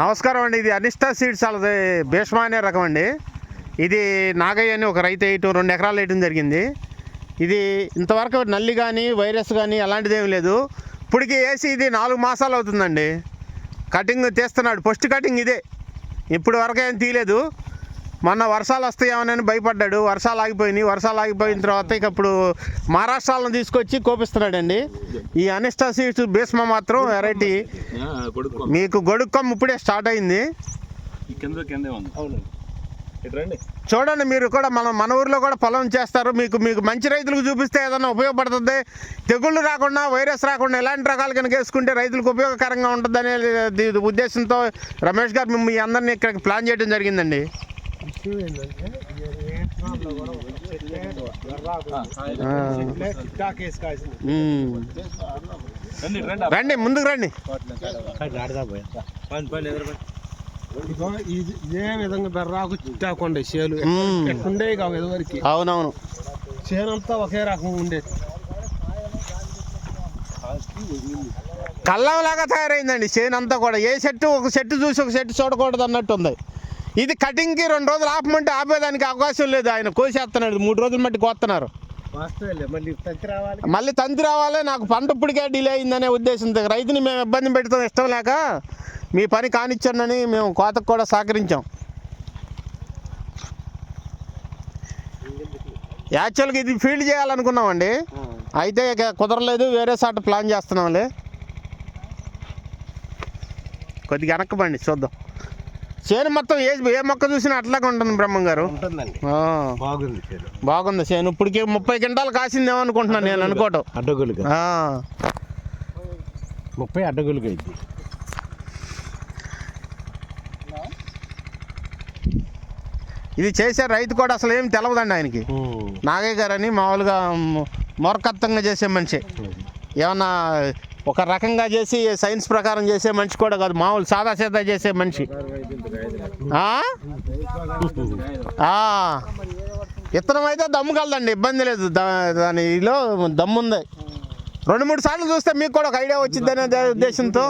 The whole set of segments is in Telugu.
నమస్కారం అండి ఇది అనిష్ట సీడ్స్ అలాది భీష్మా అనే రకం అండి. ఇది నాగయ్య అని ఒక రైతు వేయటం రెండు ఎకరాలు వేయటం జరిగింది. ఇది ఇంతవరకు నల్లి కానీ వైరస్ కానీ అలాంటిది ఏమి లేదు. ఇప్పటికి వేసి ఇది నాలుగు మాసాలు అవుతుందండి. కటింగ్ తీస్తున్నాడు ఫస్ట్ కటింగ్ ఇదే. ఇప్పుడు వరకు ఏం తీయలేదు. మొన్న వర్షాలు వస్తాయేమోనని భయపడ్డాడు. వర్షాలు ఆగిపోయినాయి. వర్షాలు ఆగిపోయిన తర్వాత ఇక ఇప్పుడు మహారాష్ట్రాలను తీసుకొచ్చి కోపిస్తున్నాడండి. ఈ అనిస్టా సీడ్స్ భీష్మ మాత్రం వెరైటీ. మీకు గొడుక్కం ఇప్పుడే స్టార్ట్ అయింది. చూడండి మీరు కూడా మనం మన ఊర్లో కూడా పొలం చేస్తారు. మీకు మీకు మంచి రైతులకు చూపిస్తే ఏదైనా ఉపయోగపడుతుంది. తెగుళ్ళు రాకుండా వైరస్ రాకుండా ఎలాంటి రకాలు కనుక వేసుకుంటే రైతులకు ఉపయోగకరంగా ఉంటుంది అనే ఉద్దేశంతో రమేష్ గారు మీ అందరినీ ఇక్కడ ప్లాన్ చేయడం జరిగిందండి. విషయం ఏంటంటే ఏ కూడా కాసింది. రండి ముందుకు రండి. ఇది ఇదే విధంగా బెర్రాకు టిక్టాక్ ఉండే చేలు. ఉండేవి కావు ఇదివరకు అవునవును. చేనంతా ఒకే రకం ఉండేది. కల్లంలాగా తయారైందండి చేను అంతా కూడా. ఏ చెట్టు ఒక చెట్టు చూసి ఒక చెట్టు చూడకూడదు అన్నట్టు ఉంది ఇది కటింగ్కి రెండు రోజులు ఆపమంటే ఆపేదానికి అవకాశం లేదు. ఆయన కోసేస్తున్నాడు. మూడు రోజులు మట్టి కోస్తున్నారు. మళ్ళీ తంతి రావాలి. నాకు పంట ఇప్పటికే డిలే అయిందనే ఉద్దేశంతో రైతుని మేము ఇబ్బంది పెడతాం ఇష్టం లేక మీ పని కానిచ్చానని మేము కోతకు కూడా సహకరించాం. యాక్చువల్గా ఇది ఫీల్డ్ చేయాలనుకున్నామండి. అయితే ఇక కుదరలేదు. వేరే సాట ప్లాన్ చేస్తున్నాంలే. కొద్దిగా వెనక్కబండి చూద్దాం. చేను మొత్తం ఏ ఏ మొక్క చూసినా అట్లాగే ఉంటుంది బ్రహ్మం గారు. ఉంటుందండి. బాగుంది చేను. బాగుంది చేను. ఇప్పటికి ముప్పై క్వింటాలు కాసిందేమో అనుకుంటున్నాను నేను అనుకోవటం. అడ్డగోలుగా ఆ, ముప్పై అడ్డగోలుగా అయింది ఇది చేసే రైతు కూడా అసలు ఏం తెలవదండి ఆయనకి. నాగయ్య గారు అని మామూలుగా మ్, మూర్ఖత్వంగా చేసే మనిషి. ఏమన్నా ఒక రకంగా చేసి సైన్స్ ప్రకారం చేసే మనిషి కూడా కాదు. మామూలు సాదా సీదా చేసే మనిషి. ఆ? అయితే దమ్ము కలదండి ఇబ్బంది లేదు. దా- దమ్ము దమ్ముంది రెండు మూడు సార్లు చూస్తే మీకు కూడా ఒక ఐడియా వచ్చిందనే ఉద్దేశంతో.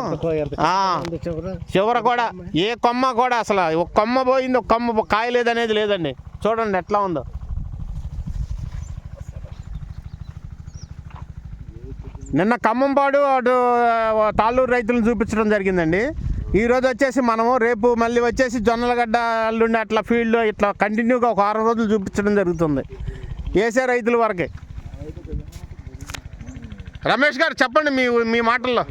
చివర కూడా ఏ కొమ్మ కూడా అసలు ఒక కొమ్మ పోయింది ఒక కొమ్మ కాయలేదు అనేది లేదండి. చూడండి ఎట్లా ఉందో. నిన్న ఖమ్మంపాడు అటు తాళ్ళూరు రైతులను చూపించడం జరిగిందండి. ఈ రోజు వచ్చేసి మనము రేపు మళ్ళీ వచ్చేసి జొన్నలగడ్డ అల్లుండి అట్లా ఫీల్డ్ ఇట్లా కంటిన్యూగా ఒక ఆరు రోజులు చూపించడం జరుగుతుంది. వేసే రైతుల వరకే. రమేష్ గారు చెప్పండి మీ మీ మాటల్లో.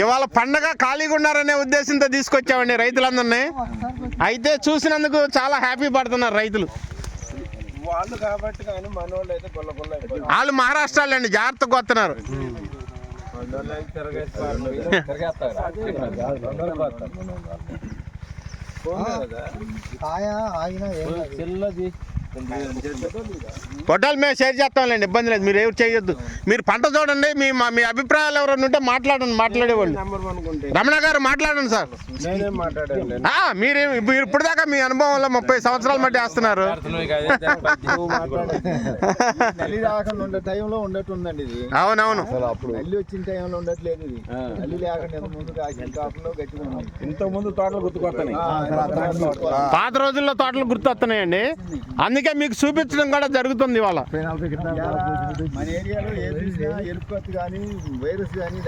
ఇవాళ పండగ ఖాళీగా ఉన్నారనే ఉద్దేశంతో తీసుకొచ్చామండి రైతులందరినీ. అయితే చూసినందుకు చాలా హ్యాపీ పడుతున్నారు రైతులు. వాళ్ళు కాబట్టి కానీ మనోళ్ళు అయితే గొల్ల గొల్ల అయిపోయి వాళ్ళు మహారాష్ట్రలో అండి జాగ్రత్తగా వస్తున్నారు ఆయా ఆయన చెల్లది. ఫోటోలు మేము షేర్ చేస్తాంలేండి ఇబ్బంది లేదు. మీరు ఎవరు చేయొద్దు. మీరు పంట చూడండి మీ మా- మీ అభిప్రాయాలు ఎవరైనా ఉంటే మాట్లాడండి మాట్లాడేవాళ్ళు. రమణ గారు మాట్లాడండి సార్. ఆ, మీరేం ఇప్పుడు దాకా మీ అనుభవంలో ముప్పై సంవత్సరాల మట్టి వేస్తున్నారు. అవునవును. ఇంత ముందు తోటలు గుర్తుకొస్తాయి. పాత రోజుల్లో తోటలు గుర్తొస్తున్నాయండి. అందుకే మీకు చూపించడం కూడా జరుగుతుంది ఇవాళ. మన ఏరియాలో ఏ చూసినా ఎలుకత్తి కానీ వైరస్ కానీ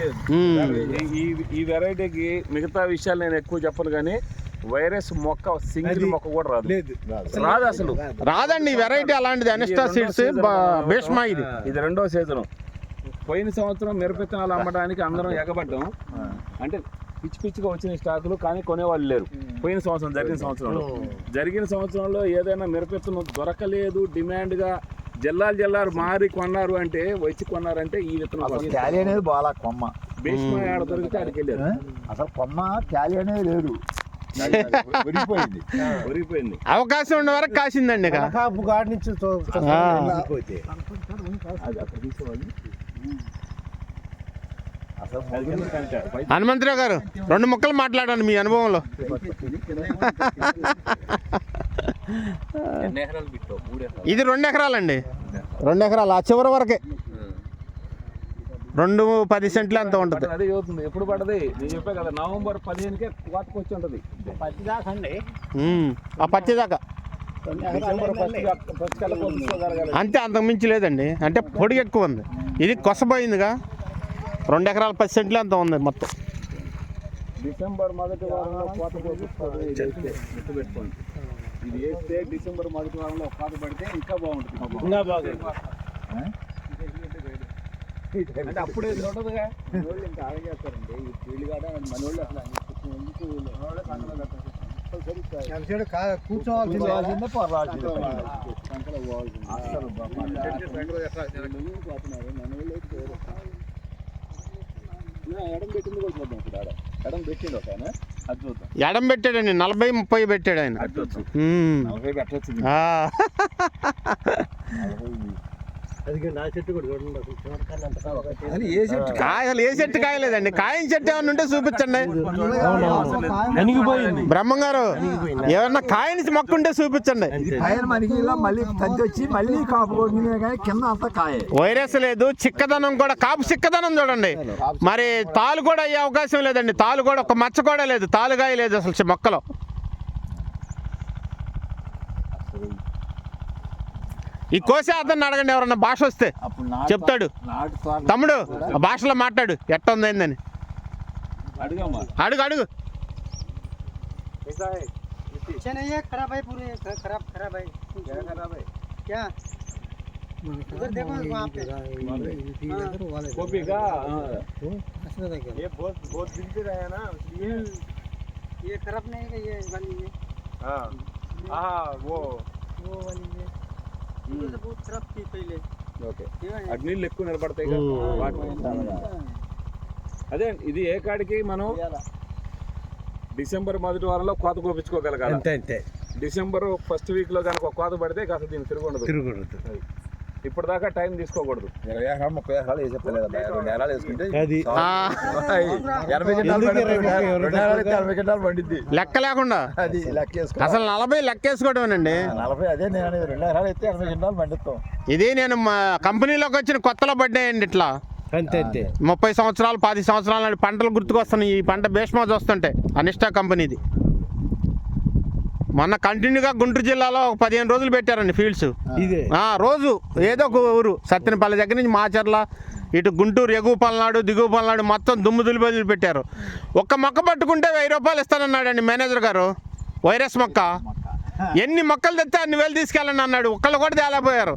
లేకుండా లేదు. ఈ ఈ వెరైటీకి మిగతా విషయాలు నేను ఎక్కువ చెప్పను కానీ వైరస్ మొక్క సింగిల్ మొక్క కూడా రాదు. లేదు. రాదు అసలు. రాదండి వెరైటీ అలాంటిది అనిస్టా సీడ్స్ భీష్మా ఇది. ఇది రెండో సీజన్. పోయిన సంవత్సరం మిరపెత్తనాలు అమ్మడానికి అందరం ఎగబడ్డాం. అంటే పిచ్చి పిచ్చిగా వచ్చిన స్టాకులు కానీ కొనేవాళ్ళు లేరు పోయిన సంవత్సరం జరిగిన సంవత్సరంలో జరిగిన సంవత్సరంలో ఏదైనా మిరపెత్తనం దొరకలేదు డిమాండ్గా జిల్లాలు జిల్లాలు మారి కొన్నారు అంటే వచ్చి కొన్నారంటే ఈ విత్తనం. క్యాలీ అనేది బాగా కొమ్మ భీష్మ ఆడ దొరికితే ఆడికి వెళ్ళారు అసలు కొమ్మ క్యాలీ అనేది లేదు అవకాశం ఉన్న వరకు కాసిందండి కాపు గాడి నుంచి ఆ. వెళ్ళిపోతే అది అక్కడ తీసేవాళ్ళు అసలు అది కింద కంచారు. పై హనుమంతరావు గారు రెండు ముక్కలు మాట్లాడండి మీ అనుభవంలో. ఇది రెండు ఎకరాలండి. రెండు ఎకరాలు? ఆ చివరి వరకే. రెండు పది సెంట్లు ఎంత ఉంటుంది? అదే చదువుతుంది ఎప్పుడు పడది? నేను చెప్పే కదా నవంబర్ పదిహేనుకే కోతకు వచ్చి ఉంటుంది. ఉమ్, ఆ పచ్చి దాకా. డిసెంబర్ ఫస్ట్ ఫస్ట్ కల్లా కోసుకోగలగాలి అంతే అంతకు మించి లేదండి. అంటే పొడి ఎక్కువ ఉంది. ఇది కొసపోయిందిగా రెండు ఎకరాల పది సెంట్లు ఎంత ఉంది మొత్తం? డిసెంబర్ మొదటి వారంలో కోత కోపిస్తుంది ఇది వేస్తే గుర్తుపెట్టుకోండి ఇది వేస్తే డిసెంబర్ మొదటి వారంలో కోత పడితే ఇంకా బాగుంటుంది. ఇంకా బాగుంది. అంటే అప్పుడే ఇది ఉండదుగా? మనోళ్ళు ఇంకా ఆగేస్తారండి ఈ వీళ్ళు కాడ మనోళ్ళు అసలు ఎందుకు కూర్చోవాల్సిందే పర్వాల్సిందే సంకల పోవాల్సిందే. అసలు మనోళ్ళు. నా ఎడం ఒక ఆయన. అది చూద్దాం. ఎడం పెట్టాడండి నలభై ముప్పై పెట్టాడు ఆయన. నలభై పెట్టచ్చు కాయలు ఏ చెట్టు కాయలేదండి. కాయం చెట్టు ఏమన్నా ఉంటే చూపించండి. బ్రహ్మంగారు ఏమన్నా కాయని మొక్క ఉంటే చూపించండి వైరస్ లేదు చిక్కదనం కూడా కాపు చిక్కదనం చూడండి. మరి తాలు కూడా అయ్యే అవకాశం లేదండి. తాలు కూడా ఒక మచ్చ కూడా లేదు. తాలుగాయ లేదు అసలు చి- మొక్కలో. ఈ కోసే అతన్ని అడగండి ఎవరన్నా భాష వస్తే అప్పుడు నాటు చెప్తాడు నాటు తోట తమ్ముడు ఆ భాషలో మాట్లాడు ఎట్ట ఉందని అడుగమ్మా అడుగు అడుగు अच्छा नहीं है खराब है पूरे ख- खराब खराब है क्या खराब है क्या उधर देखो वहाँ पे कॉपी का हाँ। ये बहुत बहुत दिन से रहे ना इसलिए ये खराब नहीं है ये वाली है हाँ हाँ वो वो वाली है ఓకే నీళ్ళు ఎక్కువ నిలబడతాయి అదే ఇది ఏ కాడికి మనం డిసెంబర్ మొదటి వారంలో కోత కోపించుకోగలగాలి అంతే అంతే డిసెంబర్ ఫస్ట్ వీక్లో కనుక కోత పడితే కాస్త దీన్ని తిరగఉండదు తిరుగుతుంది ఇప్పటిదాకా టైం తీసుకోకూడదు. ఇరవై ఎకరాలు ముప్పై ఎకరాలు వేసే పని లేదా రెండు ఎకరాలు వేసుకుంటే ఎనభై పండిద్ది. ఎనభై గింటాలు లెక్క లేకుండా? అది లెక్క వేసుకో అసలు నలభై లెక్కేసుకోవడమేనండి నలభై అదే నేను రెండు ఎకరాలు అయితే ఎనభై గింటాలు పండిస్తాం. ఇది నేను మా కంపెనీలోకి వచ్చిన కొత్తలో పడ్డాయండి ఇట్లా. అంతే అంతే. ముప్పై సంవత్సరాలు పది సంవత్సరాలు నాటి పంటలు గుర్తుకొస్తున్నాయి. ఈ పంట భీష్మా చూస్తుంటే అనిష్టా కంపెనీది. మొన్న కంటిన్యూగా గుంటూరు జిల్లాలో ఒక పదిహేను రోజులు పెట్టారండి ఫీల్డ్స్. ఇదే. ఆ, రోజు ఏదో ఒక ఊరు సత్తెనపల్లి దగ్గర నుంచి మాచర్ల ఇటు గుంటూరు ఎగువ పల్నాడు దిగువ పల్నాడు మొత్తం దుమ్ము దులిబదులు పెట్టారు. ఒక్క మొక్క పట్టుకుంటే వెయ్యి రూపాయలు ఇస్తానన్నాడండి మేనేజర్ గారు వైరస్ మొక్క. ఎన్ని మొక్కలు తెస్తే అన్ని వేలు తీసుకెళ్ళండి అన్నాడు. ఒక్కళ్ళు కూడా తేలేపోయారు.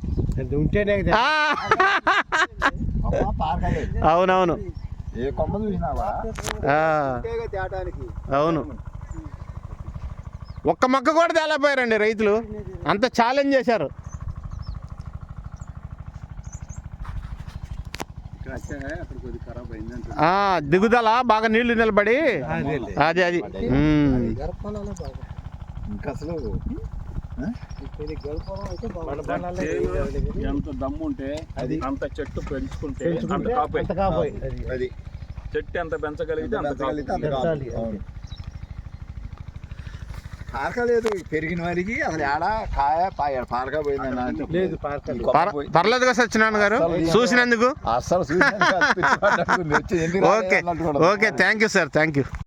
అవునవును. ఏ కొమ్మ చూసినావా? ఆ, తేటానికి అవును. ఒక్క మొక్క కూడా తేలేపోయారండి రైతులు. అంత ఛాలెంజ్ చేశారు. దిగుదల బాగా నీళ్ళు నిలబడి. అది అది. అసలు ఎంత దమ్ము ఉంటే అది. అంత చెట్టు పెంచుకుంటే అంత కాపోయి చెట్టు ఎంత పెంచగలిగితే అంత పెంచగలిగితే అంత పెంచాలి, కాదు. అవును పారక లేదు పెరిగిన వారికి అసలు ఏడా కాయ పాయ పారక అంటే లేదు పార్కలు కొమ్మ పర్- పోయి- పర్లేదుగా సత్యనారాయణ గారు చూసినందుకు రాలేదు okay. Okay thank you sir thank you